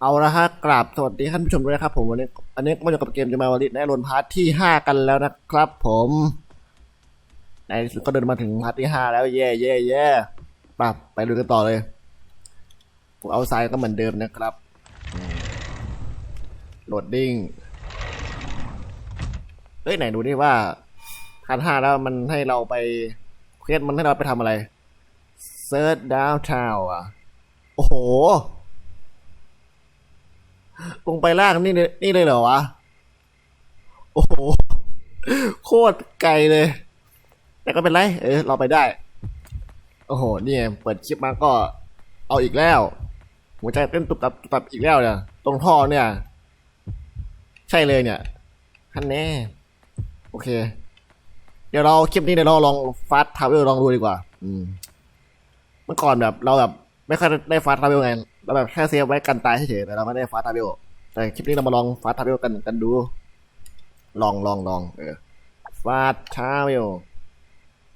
เอาละฮะกราบสวัสดีท่านผู้ชมด้วยนะครับผมวันนี้อันนี้ก็มาอยู่กับเกมจะมาวันนี้ในรนพาร์ทที่ห้ากันแล้วนะครับผมในที่สุดก็เดินมาถึงพาร์ทที่ห้าแล้วเย่เย่เย่ปรับไปดูกันต่อเลยผมเอาไซด์ก็เหมือนเดิมนะครับโหลดดิ้ง เฮ้ยไหนดูดิว่าพาร์ทห้าแล้วมันให้เราไปเควสมันให้เราไปทำอะไรเซิร์ชดาวทาวอะ โอ้โห ลงไปล่างนี่นี่เลยเหรอวะ โอ้โห โคตรไกลเลย แต่ก็เป็นไร เออ เราไปได้ โอ้โห นี่ไงเปิดคลิปมาก็เอาอีกแล้ว หัวใจเต้นตุบตับตับอีกแล้วเนี่ย ตรงท่อเนี่ย ใช่เลยเนี่ยฮันแน่ อเค เดี๋ยวเราคลิปนี้เดี๋ยวเราลองฟาสทาวเวลลองดูดีกว่า อืม เมื่อก่อนแบบเราแบบไม่ค่อยได้ฟาสทาวเวลไงเราแบบแค่เซฟไว้กันตายเฉยๆแต่เราไม่ได้ฟาสทาวเวลแต่คลิปนี้เรามาลองฟาสทาวเวลกันกันดู ลองลองลองเออฟาสทาวเวล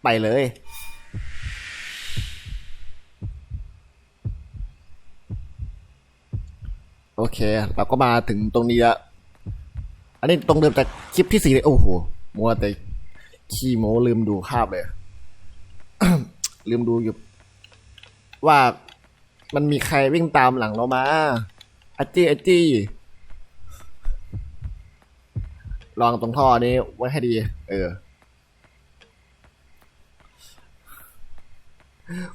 ไปเลยโอเค เราก็มาถึงตรงนี้ละ อันนี้ตรงเดิมจากคลิปที่สี่เลย โอ้โห มัวแต่ขี้โมลืมดูภาพเลย ลืมดูอยู่ ว่ามันมีใครวิ่งตามหลังเรามาอจี้อจี้ลองตรงท่อนี้ไว้ให้ดี เออ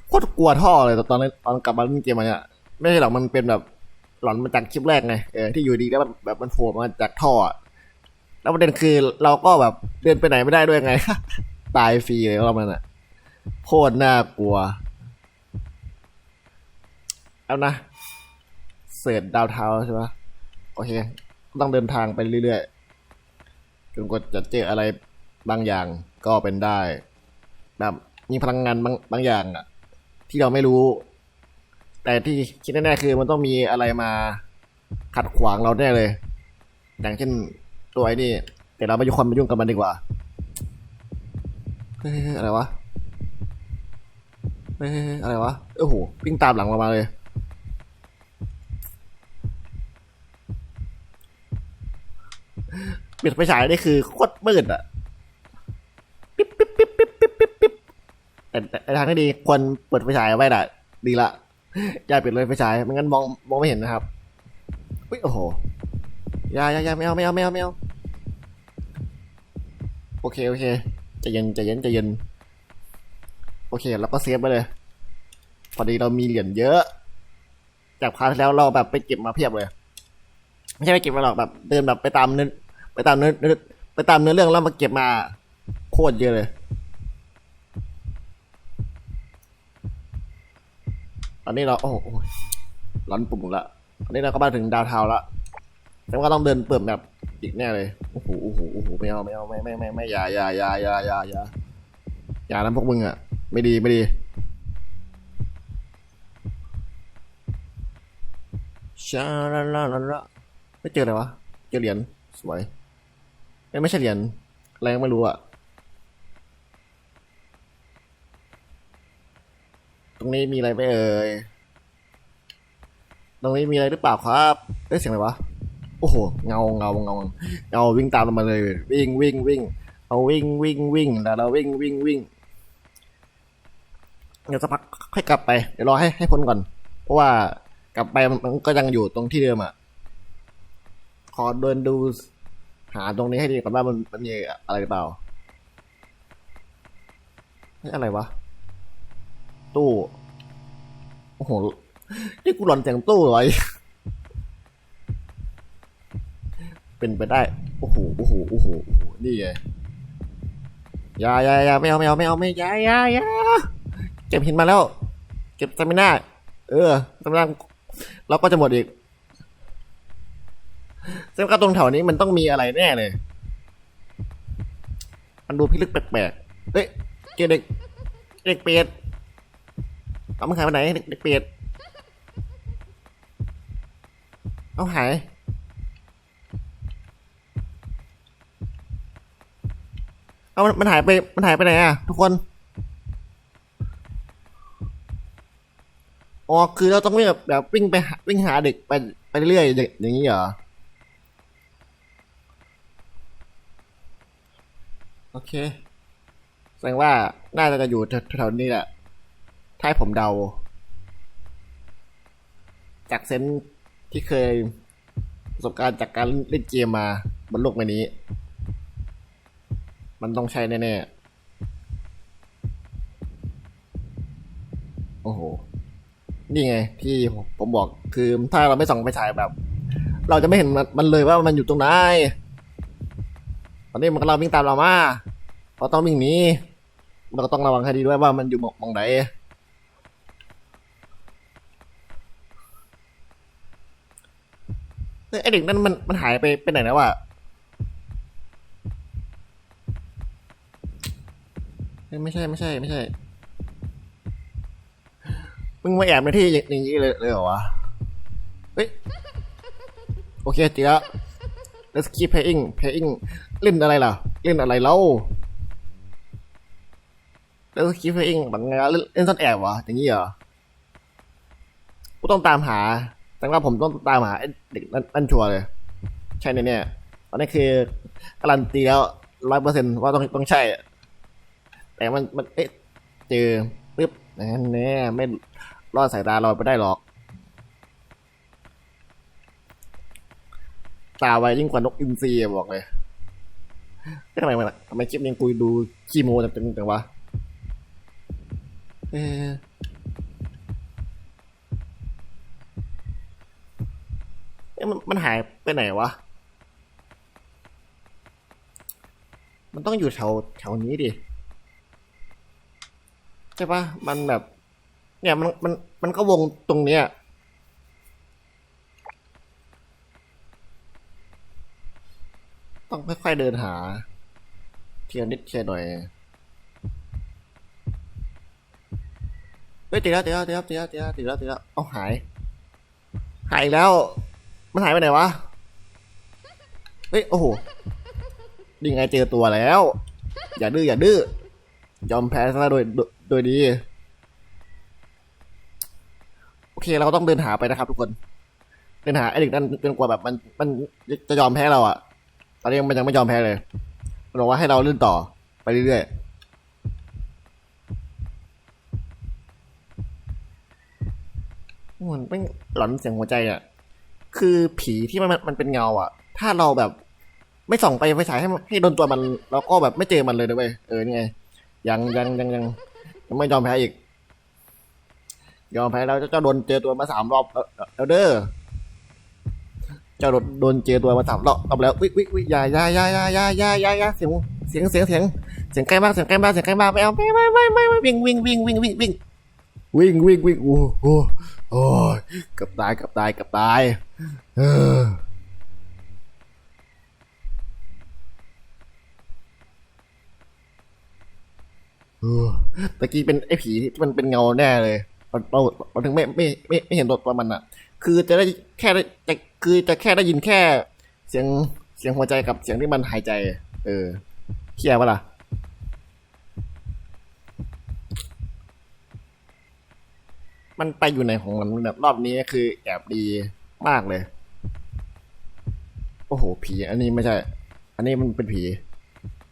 โคตรกลัวท่อเลยตอนนี้ตอนกลับมาเล่นเกมมาเนี่ยไม่ใช่หรอกมันเป็นแบบ หลอนมาจากคลิปแรกไงเออที่อยู่ดีแล้วแบบมันโผล่มาจากท่อ แล้วประเด็นคือเราก็แบบเดินไปไหนไม่ได้ด้วยไง ตายฟรีเลยเรามันอะโคตรน่ากลัว เอานะ เสิร์ชดาวเทาใช่ปะโอเค ต้องเดินทางไปเรื่อยๆจนกว่าจะเจออะไรบางอย่างก็เป็นได้แบบมีพลังงานบางบางอย่างอะที่เราไม่รู้ แต่ที่คิดแน่ๆคือมันต้องมีอะไรมาขัดขวางเราแน่เลย อย่างเช่น ตัวไอ้นี่แต่เราไม่ยุ่งความไปยุ่งกับมันดีกว่าเฮ้ยอะไรวะเฮ้ยอะไรวะโอ้โหวิ่งตามหลังเรามาเลยปิดไฟฉายนี่คือโคตรมืดอะปิ๊บปิ๊บปิ๊บปิ๊บปิ๊บปิ๊บปิ๊บแต่ทางที่ดีควรเปิดไฟฉายไว้ได้ดีละอย่าปิดเลยไฟฉายไม่งั้นมองมองไม่เห็นนะครับอุ้ยโอ้โหอย่าอย่าอย่าไม่เอาไม่เอาไม่เอาไม่เอา อเค โอเคใจเย็นใจเย็นใจเย็น โอเค แล้วก็เซฟไปเลย พอดีเรามีเหรียญเยอะ จากพาร์ทที่แล้วเราแบบไปเก็บมาเพียบเลย ไม่ใช่ไปเก็บมาหรอกแบบเดินแบบไปตามเนื้อไปตามเนื้อเนื้อไปตามเนื้อเรื่องแล้วมาเก็บมาโคตรเยอะเลย ตอนนี้เราโอ้โหร้อนปุ่มละตอนนี้เราก็มาถึงดาวเทาละแต่ว่าต้องเดินเปิดแบบ อีกแน่เลยโอ้โหโอ้โหโอ้โหไม่เอาไม่เอาไม่ไม่ไม่ไม่อย่าอย่าอย่าอย่าอย่าอย่าอย่านะพวกมึงอะ ไม่ดีไม่ดีชาลาลาลาลาไม่เจออะไรวะเจอเหรียญสวยเอ้ยไม่ใช่เหรียญอะไรก็ไม่รู้อะตรงนี้มีอะไรไหมเอ่ย ตรงนี้มีอะไรหรือเปล่าครับ เอ้ยเสียงอะไรวะ โอ้โหเงาเงาเงาเงาวิ่งตามเรามาเลย วิ่งวิ่งวิ่งเอาวิ่งวิ่งวิ่งแล้วเราวิ่งวิ่งวิ่งเดี๋ยวสักพักค่อยกลับไปเดี๋ยวรอให้ให้พ้นก่อน เพราะว่ากลับไปมันก็ยังอยู่ตรงที่เดิมอะขอเดินดูหาตรงนี้ให้ดีก่อนว่ามันมันมีอะไรหรือเปล่านี่อะไรวะ ตู้ โอ้โห นี่กูหลอนเสียงตู้เหรอ เป็นไปได้ โอ้โห โอ้โห โอ้โห โอ้โห นี่ไงยายายาไม่เอาไม่เอาไม่เอาไม่ยายายาเก็บหินมาแล้ว เก็บสมิน่าเออสมิน่าเราก็จะหมดอีกแสดงว่าตรงแถวนี้มันต้องมีอะไรแน่เลย มันดูพิลึกแปลกๆ เฮ้ยเจอเด็ก เด็กเปียดเอามันหายไปไหน เด็กเด็กเปียดเอาหาย เอามันมันหายไป มันหายไปไหนอะ ทุกคน อ๋อ คือเราต้องวิ่งแบบแบบวิ่งไปหาวิ่งหาเด็กไปไปเรื่อยๆอย่างอย่างนี้เหรอ โอเค แสดงว่า น่าจะอยู่แถวๆนี้แหละ ถ้าผมเดา จากเซนที่เคยประสบการณ์จากการเล่นเกมมาบนโลกใบนี้ มันต้องใช่แน่ๆ โอ้โห นี่ไง ที่ผมบอกคือถ้าเราไม่ส่องไปฉายแบบ เราจะไม่เห็นมันเลยว่ามันอยู่ตรงไหน ตอนนี้มันกำลังวิ่งตามเรามาเราต้องวิ่งหนีเราก็ต้องระวังให้ดีด้วยว่ามันอยู่หมองไหนไอเด็กนั้นมันมันหายไปไปไหนแล้วอะเอ้ย ไม่ใช่ไม่ใช่ไม่ใช่ มึงมาแอบในที่อย่างนี้เลยเลยเหรอวะ เฮ้ย โอเคจีละ let's keep playing playing เล่นอะไรล่ะ เล่นอะไรเล่า let's keep playing แบบไงเล่นเล่นซ่อนแอบวะอย่างนี้เหรอกูต้องตามหา แต่ว่าผมต้องตามหาเด็กนั่นชัวร์เลย ใช่แน่ๆตอนนี้คือการันตีแล้วร้อยเปอร์เซ็นต์ว่าต้องต้องใช่ แต่มันมันเอ๊ะเจอปึ๊บแน่แน่ไม่รอดสายตาเราไปได้หรอก ตาไวยิ่งกว่านกอินทรีบอกเลยทำไมมันทำไมคลิปนี้กูดูขี้โมจังจังวะเอ๊ะเอ๊ะมันมันหายไปไหนวะ มันต้องอยู่แถวแถวนี้ดิ ใช่ปะมันแบบ เนี่ยมันมันมันก็วงตรงเนี้ยต้องค่อยๆเดินหา เทียนิดเทียหน่อยเฮ้ยตีแล้วตีแล้วตีแล้วตีแล้วตีแล้วตีแล้วตีแล้วเอาหาย หายแล้ว มันหายไปไหนวะเฮ้ยโอ้โหนี่ไงเจอตัวแล้ว อย่าดื้ออย่าดื้อยอมแพ้ซะโดยโดย โดยดี โอเคเราต้องเดินหาไปนะครับทุกคน เดินหาไอ้เด็กนั้นจนกว่าแบบมันมันจะยอมแพ้เราอะตอนนี้มันยังไม่ยอมแพ้เลยมันบอกว่าให้เราเล่นต่อไปเรื่อยๆมันเป็นหลอนเสียงหัวใจอะคือผีที่มันมันเป็นเงาอะถ้าเราแบบ ไม่ส่องไปไฟฉายให้ให้โดนตัวมัน เราก็แบบไม่เจอมันเลยนะเว้ยเออนี่ไงยังยังยังยังยัง ไม่ยอมแพ้อีก ยอมแพ้แล้วเจ้าโดนเจอตัวมาสามรอบแล้วแล้วเด้อเจ้าโดนโดนเจอตัวมาสามรอบรอบแล้ววิวิวิยายายายายายายายาเสียงเสียงเสียงเสียงเสียงใกล้มากเสียงใกล้มากเสียงใกล้มากไม่เอาไม่ไม่ไม่ไม่วิ่งวิ่งวิ่งวิ่งวิ่งวิ่งวิ่งวิ่งวิ่งโอ้โหโอ้ยกับตายกับตายกับตาย เออเออ ตะกี้เป็นไอ้ผีที่มันเป็นเงาแน่เลยเราเราถึงไม่ไม่ไม่ไม่เห็นตัวตัวมันอะ คือจะได้แค่ได้จะคือจะแค่ได้ยินแค่ เสียงเสียงหัวใจกับเสียงที่มันหายใจ เออเคลียร์ปะล่ะมันไปอยู่ในของมันแบบรอบนี้คือแอบดีมากเลย โอ้โห ผี อันนี้ไม่ใช่ อันนี้มันเป็นผี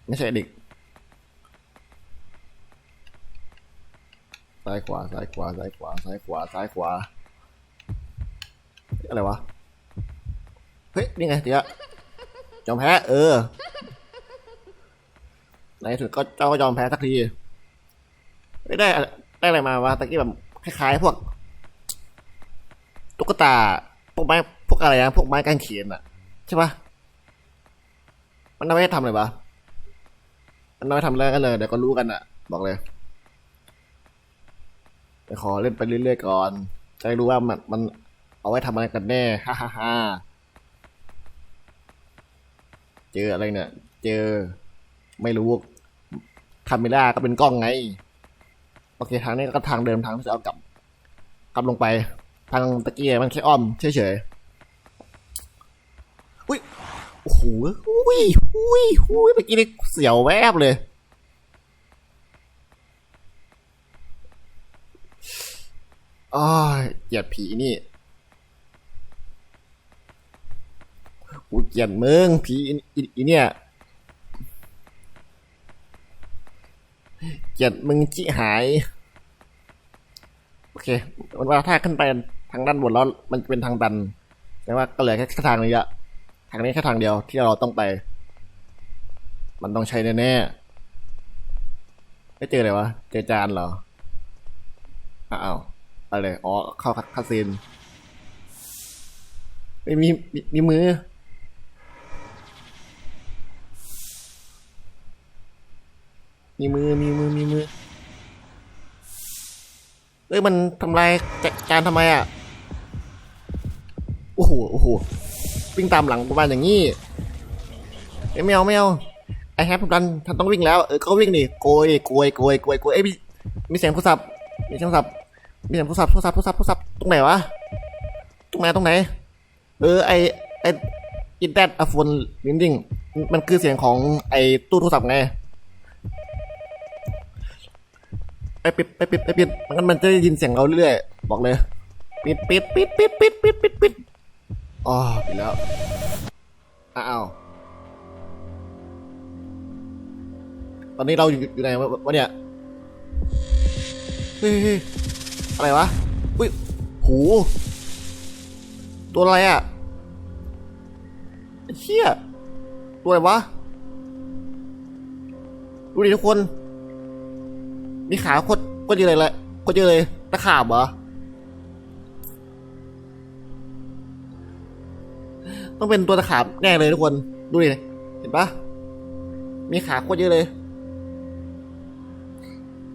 ไม่ใช่เด็ก ซ้ายขวาซ้ายขวาซ้ายขวาซ้ายขวาซ้ายขวาอะไรวะ เฮ้ย นี่ไงเดี๋ยวยอมแพ้ เออ ในสุดก็เจ้าก็ยอมแพ้สักที ไม่ได้ ได้อะไรมาวะตะกี้แบบคล้ายๆพวก ตุ๊กตา พวกไม้ พวกอะไรนะพวกไม้กางเขนอะใช่ปะมันเอาไว้ทำอะไรวะมันเอาไว้ทำอะไรกันเลย เดี๋ยวก็รู้กันอะบอกเลย ไปขอเล่นไปเรื่อยๆก่อน จะได้รู้ว่ามันมันเอาไว้ทำอะไรกันแน่ฮ่าฮ่าฮ่าเจออะไรเนี่ย เจอ ไม่รู้คาเมล่าก็เป็นกล้องไง โอเคทางนี้ก็ทางเดิมทางที่จะเอากลับ กลับลงไป ทางตะเกียบมันแค่อ้อมเฉยๆ อุ้ย โอ้โหอุ้ยอุ้ยอุ้ยเมื่อกี้นี่เสียวแวบเลย อ้ยเกลียดผีนี่กูเกลียดมึงผีอีเนี่ยเกลียดมึงจิหาย โอเค มันว่าถ้าขึ้นไปทางด้านบนแล้วมันจะเป็นทางดันแต่ว่าก็เหลือแค่ทางนี้อะทางนี้แค่ทางเดียวที่เราต้องไป มันต้องใช้แน่ๆไม่เจอเลยวะ เจอจานเหรออ้าว ไปเลยอ๋อเข้าคาซีนไม่มีมีมือ มีมือมีมือมีมือเอ้ยมันทำลายจจานทำไมอะโอ้โหโอ้โหวิ่งตามหลังประมาณอย่างนี้เอ้ยไม่เอาไม่เอาไอแฮปทุกท่านท่านต้องวิ่งแล้วเออก็วิ่งดิโกยโกยโกยโกยโกยเอ้ยมีมีเสียงโทรศัพท์มีเสียงโทรศัพท์ มีเสียงโทรศัพท์โทรศัพท์โทรศัพท์โทรศัพท์ตรงไหนวะตรงไหนตรงไหน เออไอไออินเตอร์อะฟนลินดิ้งมันคือเสียงของไอตู้โทรศัพท์ไงไปปิดไปปิดไปปิดมันมันจะได้ยินเสียงเราเรื่อยๆบอกเลยปิดปิดปิดปิดปิดปิดปิดปิดอ๋อปิดแล้วอ้าวตอนนี้เราอยู่อยู่ไหนวะเนี่ยเฮ้ยเฮ้ย อะไรวะ อุ้ย หู ตัวอะไรอะเชี่ยตัวอะไรวะ ดูดิทุกคน มีขาโคตรโคตรเยอะเลยแหละโคตรเยอะเลยตะขาบเหรอ ต้องเป็นตัวตะขาบแน่เลยทุกคน ดูดิ เห็นปะมีขาโคตรเยอะเลย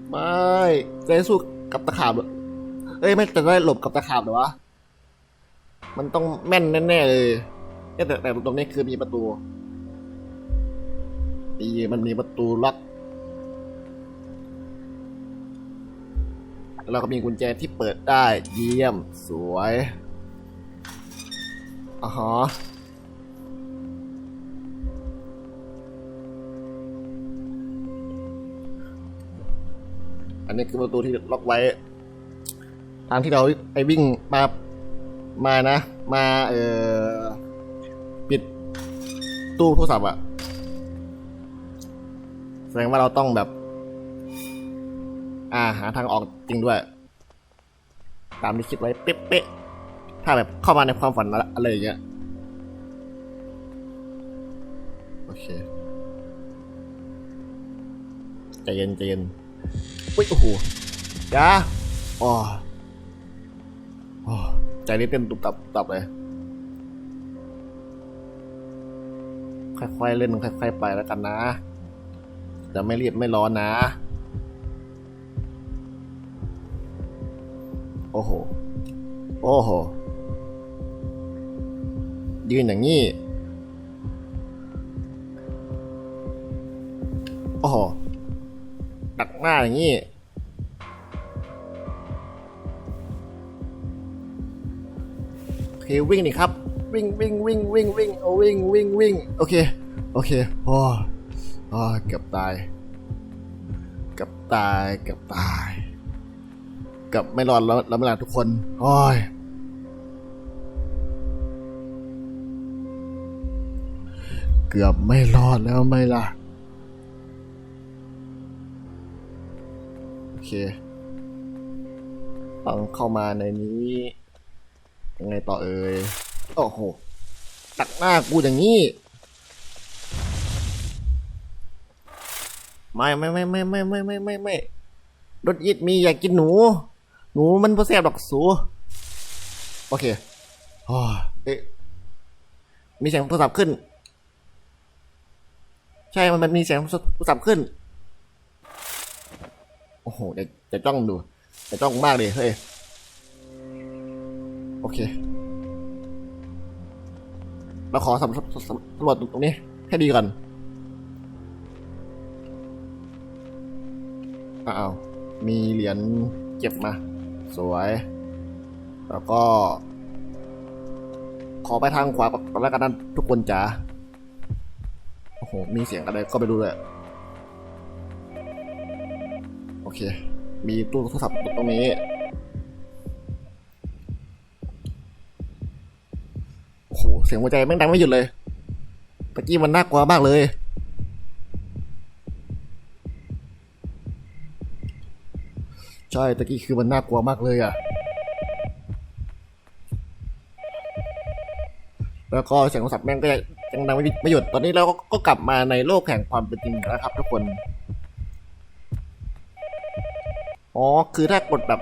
ไม่จะได้สู้กับตะขาบ เอ้ยไม่จะได้หลบกับตะขาบเหรอวะ มันต้องแม่นแน่ๆเลยแต่แต่ตรงนี้คือมีประตูมีมันมีประตูล็อกเราก็มีกุญแจที่เปิดได้เยี่ยมสวยอ๋อฮะอันนี้คือประตูที่ล็อกไว้ ทางที่เราไปวิ่งมามานะ มาเอ่อปิดตู้โทรศัพท์อะแสดงว่าเราต้องแบบ อ่าหาทางออกจริงด้วย ตามที่คิดไว้เป๊ะๆถ้าแบบเข้ามาในความฝันอะไรอย่างเงี้ยโอเคใจเย็นใจเย็นอุ้ยโอ้โหยาอ๋อ ใจนี้เต้นตุบตับตับเลย ค่อยๆเล่นค่อยๆไปแล้วกันนะ จะไม่รีบไม่ร้อนนะ โอ้โห โอ้โห ยืนอย่างนี้โอ้โหดักหน้าอย่างนี้ เควิ่งดิครับวิ่งวิ่งวิ่งวิ่งวิ่งเอาวิ่งวิ่งวิ่งโอเคโอเคโอ้โอ้เกือบตายเกือบตายเกือบตายเกับไม่รอดแล้วแล้วเวลาทุกคนโอ้ยเกือบไม่รอดแล้วไม่ล่ะโอเคต้องเข้ามาในนี้ ยังไงต่อเอ่ยโอ้โหตักหน้ากูอย่างนี้ไม่ไม่ไม่ไม่ไม่ไม่ไม่ไม่ไม่รถยิดมีอยากกินหนู หนูมันพอแซ่บดอกสูโอเคโอ้ยเอ๊มีเสียงโทรศัพท์ขึ้น ใช่มันมันมีเสียงโทรศัพท์ขึ้น โอ้โหจะจะจ้องดูจะจ้องมากเลยเฮ้ย เค เราขอสำรวจสำรวจตรงนี้ให้ดีก่อนอ้าวมีเหรียญเก็บมา สวย แล้วก็ ขอไปทางขวาก่อนแล้วกันนะทุกคนจ๋าโอ้โห มีเสียงอะไรก็ไปดูเลยโอเค มีตู้โทรศัพท์ตรงนี้ เสียงหัวใจแม่งดังไม่หยุดเลยตะกี้มันน่ากลัวมากเลย ใช่ตะกี้คือมันน่ากลัวมากเลยอะ แล้วก็เสียงโทรศัพท์แม่งก็ยังดังไม่หยุด ตอนนี้เราก็ก็กลับมาในโลกแห่งความเป็นจริงแล้วนะครับทุกคน อ๋อ คือถ้ากดแบบ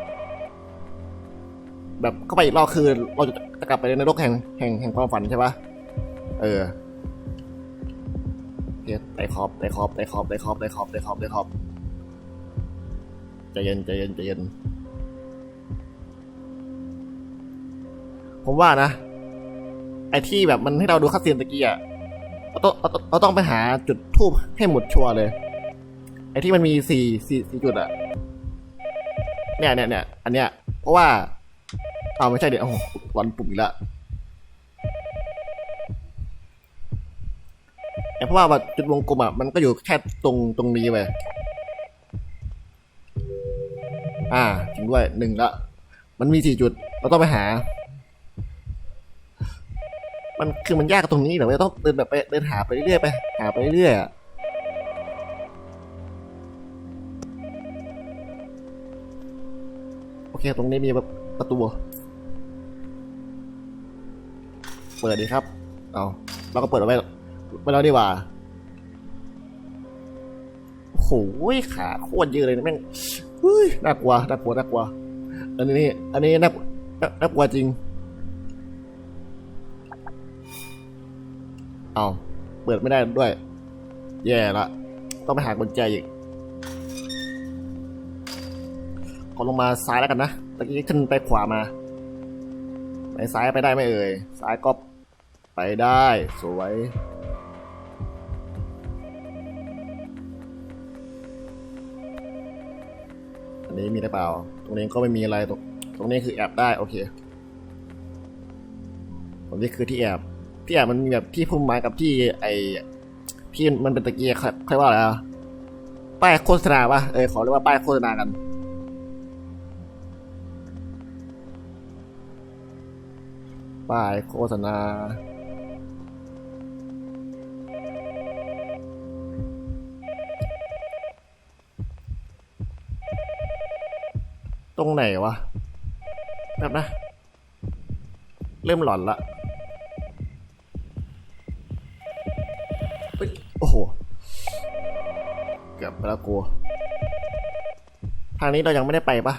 แบบเข้าไปอีกรอบคือเราจะ จะกลับไปในโลกแห่งแห่งแห่งความฝันใช่ปะเออเคไต่ขอบไต่ขอบไต่ขอบไต่ขอบไต่ขอบไต่ขอบไต่ขอบใจเย็นใจเย็นใจเย็น ผมว่านะ ไอ้ที่แบบมันให้เราดูคัดซียนตะกี้อะเราต้องเราต้องเราต้องไปหาจุดทูบให้หมดชัวร์เลย ไอ้ที่มันมีสี่สี่สี่จุดอะ เนี่ยเนี่ยเนี่ยอันเนี้ย เพราะว่า เอาไม่ใช่เดี๋ยววันปุ่มอีกแล้วแต่เพราะว่าจุดวงกลมอะมันก็อยู่แค่ตรงตรงนี้ไปอ่าจริงด้วยหนึ่งละมันมีสี่จุดเราต้องไปหา มันคือมันยากตรงนี้เหรอเราต้องเดินแบบไปเดินหาไปเรื่อยไปหาไปเรื่อยๆอะโอเคตรงนี้มีแบบประตู เปิดดีครับ เอาเราก็เปิดเอาไว้ไว้แล้วดีกว่าโอ้โหขาโคตรยอะเลยนะแม่งเฮ้ยน่ากลัวน่ากลัวน่ากลัว อันนี้อันนี้น่ากน่าน่ากลัวจริง เอาเปิดไม่ได้ด้วย แย่ละ ต้องไปหากุญแจอีกขอลงมาซ้ายแล้วกันนะตะกี้ขึ้นไปขวามา ไปซ้ายไปได้ไหมเอ่ย ซ้ายก็ไปได้ สวย อันนี้มีหรือเปล่า ตรงนี้ก็ไม่มีอะไรตรงตรงนี้คือแอบได้ โอเค ตรงนี้คือที่แอบ ที่แอบมันมีแบบที่พุ่มไม้กับที่ไอที่มันเป็นตะเกียร์ใครว่าอะไรอะป้ายโฆษณาปะเออขอเรียกว่าป้ายโฆษณากัน ป้ายโฆษณา ตรงไหนวะ แบบนะ เริ่มหลอนละโอ้โห เกือบไปแล้วกูทางนี้เรายังไม่ได้ไปปะ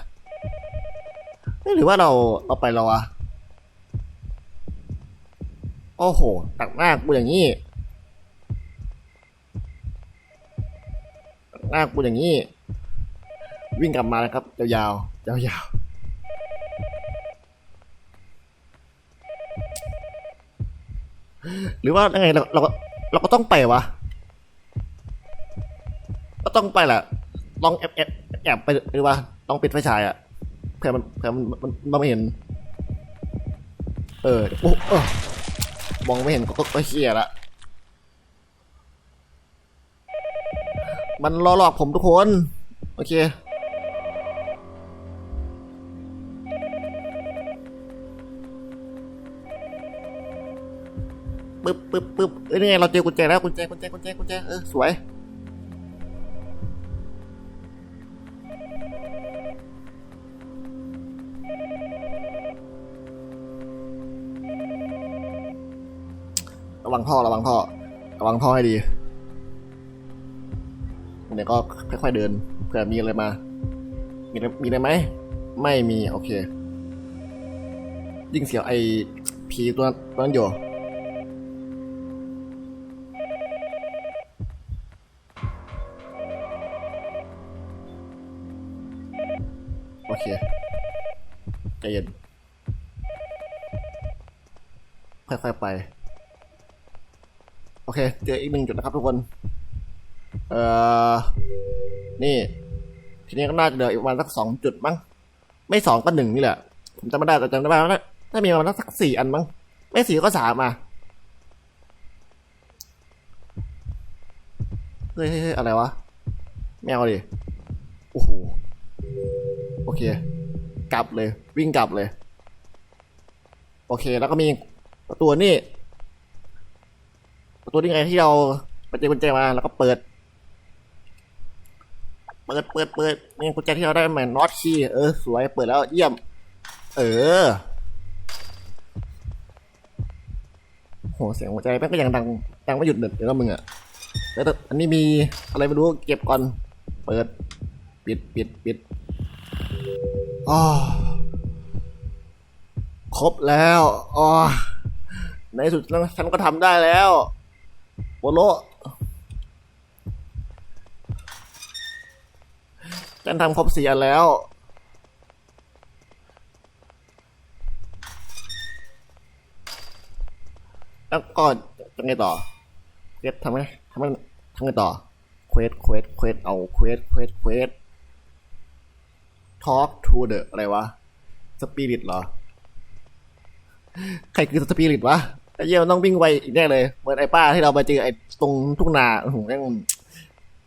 หรือว่าเราเราไปแล้ววะ โอ้โหตักหน้ากูอย่างนี้ตักหน้ากูอย่างนี้ วิ่งกลับมานะครับยาวๆยาวๆหรือว่าไงเราเราเราก็ต้องไปวะ ก็ต้องไปแหละลองแอบแอบแอบไปหรือว่าต้องปิดไฟฉายอะเพื่อมันเพื่อมันมันมันไม่เห็น เออโอ้เออ มองไม่เห็นก็เฮียละ มันล้อหลอกผมทุกคน โอเค ปึ๊บปึ๊บปึ๊บเอ้ยนี่ไงเราเจอกุญแจแล้วกุญแจกุญแจกุญแจกุญแจเออสวย ระวังท่อระวังท่อระวังท่อให้ดีเดี๋ยวก็ค่อยๆเดินเผื่อมีอะไรมา มีมีอะไรไหม ไม่มี โอเค ยิ่งเสียวไอ้ผีตัวตัวนั้นอยู่โอเคใจเย็นค่อยๆไป อีกหนึ่งจุดนะครับทุกคน เอ่อ นี่ ทีนี้ก็น่าจะเหลืออีกประมาณสักสองจุดมั้ง ไม่สองก็หนึ่งนี่แหละ ผมจำไม่ได้แต่จำได้ว่าน่ามีประมาณสักสี่อันมั้ง ไม่สี่ก็สามอะเฮ้ยเฮ้ยอะไรวะแมวดิ โอ้โห โอเค กลับเลย วิ่งกลับเลย โอเค แล้วก็มีประตูนี่ ประตูนี่ไงที่เราไปเจอกุญแจมาแล้วก็เปิด เปิดเปิดเปิดนี่กุญแจที่เราได้ใหม่น็อตคีย์เออสวยเปิดแล้วเยี่ยม เออโหเสียงหัวใจแม่งก็ยังดังดังไม่หยุดเด็ดเลยนะมึงอะแล้วอันนี้มีอะไรไม่รู้เก็บก่อน เปิด ปิดปิดปิดอ๋อครบแล้วอ๋อในที่สุดแล้วฉันก็ทำได้แล้ว โปโลฉันทำครบสี่อันแล้ว แล้วก็จะไงต่อเควสทำไงทำไงทำไงต่อเควสเควสเควสเอาเควสเควสเควส talk to the อะไรวะ spirit เหรอ ใครคือสปิริตวะ ไอ้เยี่ยมนต้องวิ่งไวอีกแน่เลยเหมือนไอ้ป้าที่เราไปเจอไอ้ตรงทุ่งนาโอ้โหแม่ง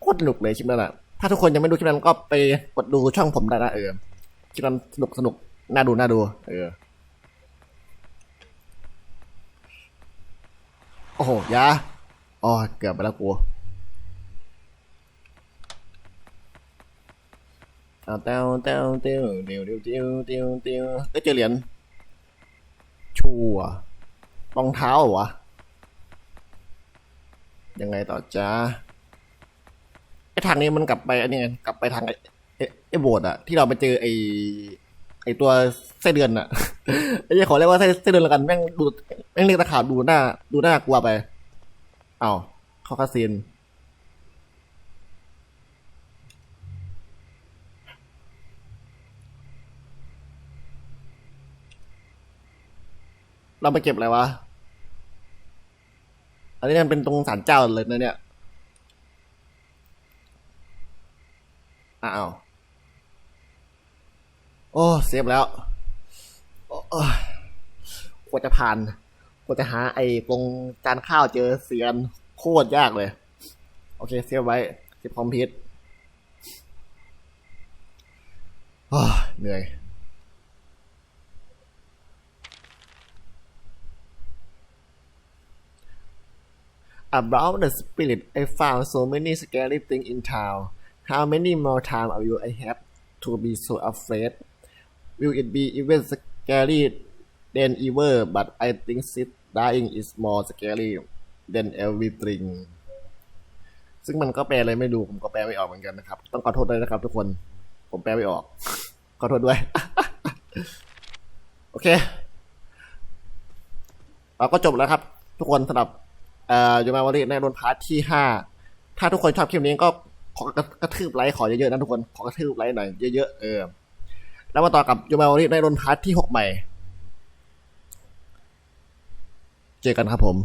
โคตรสนุกเลยคลิปนั้นอะ ถ้าทุกคนยังไม่ดูคลิปนั้นก็ไปกดดูช่องผมได้นะเออคลิปนั้นสนุกสนุกน่าดูน่าดู เออ โอ้โหยาอ๋อเกือบไปแล้วกูเอาเต้าเต้าเต้าเตียวเตียวเตียวเตียวเตียวเอ้ยเจอเหรียญชัวร์ รองเท้าเหรอวะ ยังไงต่อจ้าไอทางนี้มันกลับไปอันนี้ไงกลับไปทางไอไอ้ไอโบสถ์อะที่เราไปเจอไอไอตัวไส้เดือนอะไอ้เหี้ยขอเรียกว่าไส้ไส้เดือนละกันแม่งดูแม่งเรียกตะขาบดูหน้า ดูหน้ากลัวไป เอ้าข้อคาซีน เราไปเก็บอะไรวะ อันนี้มันเป็นตรงศาลเจ้าเลยนะเนี่ยอ้าว โอ้เซฟแล้วโอ้ยกว่าจะผ่านกว่าจะหาไอ้ตรงจานข้าวเจอเสียนโคตรยากเลย โอเคเซฟไว้เซฟคอมพิวต์อ้าวเหนื่อย About the spirit, I found so many scary things in town. How many more times will I have to be so afraid? Will it be even scary than ever? But I think sit dying is more scary than everything. ซึ่งมันก็แปลอะไรไม่ดูผมก็แปลไม่ออกเหมือนกันนะครับ ต้องขอโทษด้วยนะครับทุกคน ผมแปลไม่ออก ขอโทษด้วย โอเค เราก็จบแล้วครับ ทุกคนสำหรับ อ่อยูมาวารีในรนพาร์ทที่ห้าถ้าทุกคนชอบคลิปนี้ก็ขอกระทืบไลค์ขอเยอะๆนะทุกคนขอกระทืบไลค์หน่อยเยอะๆเออแล้วมาต่อกับยูมาวารีในรนพาร์ทที่หกใหม่ เจอกันครับผม